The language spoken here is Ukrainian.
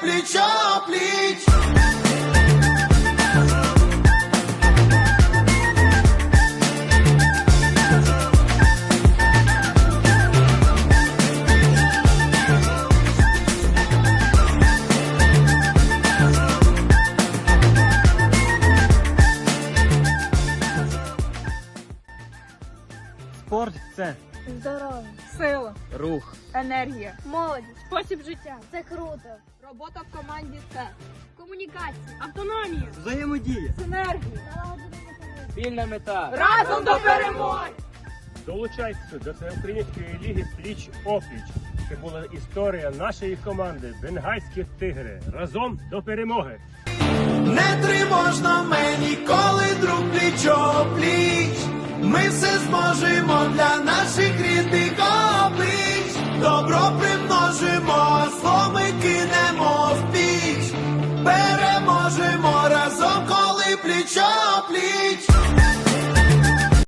плечо пліч. Спорт це Здоров'я, Сила, рух, енергія, молодість, спосіб життя, це круто. робота в команді це Комунікація, автономія, взаємодія, синергія. налагодження спільна мета. Разом до перемоги! Долучайтеся до всеукраїнської ліги пліч опліч. Це була історія нашої команди Бенгальські тигри. Разом до перемоги. Не тривожно мені, примножимо, сломи кинемо в піч. Переможемо разом, коли плечо пліч.